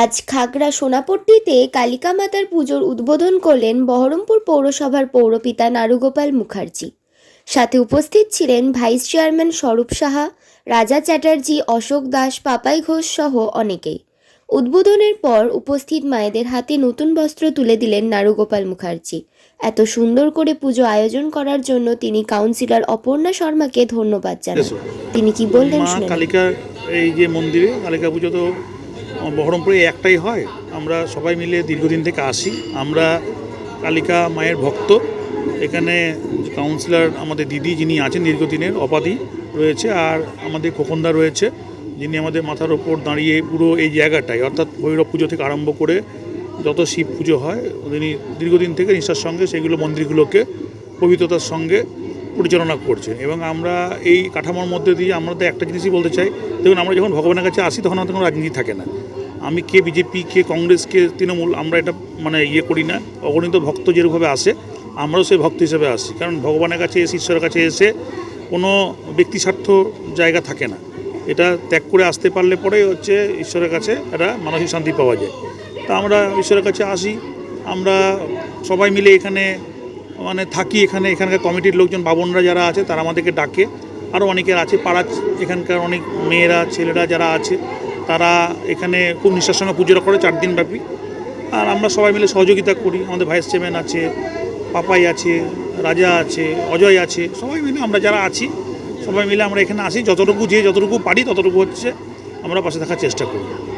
আজ খাগড়া সোনাপট্টিতে কালিকা মাতার পুজোর উদ্বোধন করলেন বহরমপুর পৌরসভার পৌরপিতা নারুগোপাল মুখার্জি। সাথে উপস্থিত ছিলেন ভাইস চেয়ারম্যান স্বরূপ সাহা রাজা চ্যাটার্জি অশোক দাস পাপাই ঘোষ সহ অনেকেই। উদ্বোধনের পর উপস্থিত মায়েদের হাতে নতুন বস্ত্র তুলে দিলেন নারুগোপাল মুখার্জি। এত সুন্দর করে পুজো আয়োজন করার জন্য তিনি কাউন্সিলর অপর্ণা শর্মাকে ধন্যবাদ জানান। তিনি কি বললেন। কালিকার এই যে মন্দিরে কালিকা পুজো তো বহরমপুরে একটাই হয়। আমরা সবাই মিলে দীর্ঘদিন থেকে আসি। আমরা কালিকা মায়ের ভক্ত। এখানে কাউন্সিলর আমাদের দিদি যিনি আছেন দীর্ঘদিনের অপাধি রয়েছে আর আমাদের খোকনদা রয়েছে। যিনি আমাদের মাথার ওপর দাঁড়িয়ে পুরো এই জায়গাটায় অর্থাৎ ভৈরব পুজো থেকে আরম্ভ করে যত শিব পুজো হয়, তিনি দীর্ঘদিন থেকে নিষ্ঠার সঙ্গে সেগুলো মন্দিরগুলোকে পবিত্রতার সঙ্গে পরিচালনা করছেন এবং আমরা এই কাঠামোর মধ্যে দিয়ে আমরা তো একটা জিনিসই বলতে চাই, দেখুন আমরা যখন ভগবানের কাছে আসি তখন আমাদের কোনো রাজনীতি থাকে না। আমি কে বিজেপি, কে কংগ্রেস, কে তৃণমূল, আমরা এটা মানে ইয়ে করি না। অগণিত ভক্ত যেরকমভাবে আসে, আমরাও সেই ভক্ত হিসেবে আসি। কারণ ভগবানের কাছে এসে, ঈশ্বরের কাছে এসে কোনো ব্যক্তি স্বার্থ জায়গা থাকে না। এটা ত্যাগ করে আসতে পারলে পরেই হচ্ছে ঈশ্বরের কাছে একটা মানসিক শান্তি পাওয়া যায়। তা আমরা ঈশ্বরের কাছে আসি, আমরা সবাই মিলে এখানে মানে থাকি এখানে, এখানকার কমিটির লোকজন বাবনরা যারা আছে, তারা আমাদেরকে ডাকে। আরও অনেকের আছে, পাড়া এখানকার অনেক মেয়েরা, ছেলেরা যারা আছে, তারা এখানে খুব নিষ্ঠার সঙ্গে পুজোটা করে চার দিন ব্যাপী আর আমরা সবাই মিলে সহযোগিতা করি। আমাদের ভাইস চেয়ারম্যান আছে, পাপাই আছে, রাজা আছে, অজয় আছে, সবাই মিলে আমরা যারা আছি, সবাই মিলে আমরা এখানে আসি। যতটুকু যে যতটুকু পারি, ততটুকু হচ্ছে আমরা পাশে থাকার চেষ্টা করি।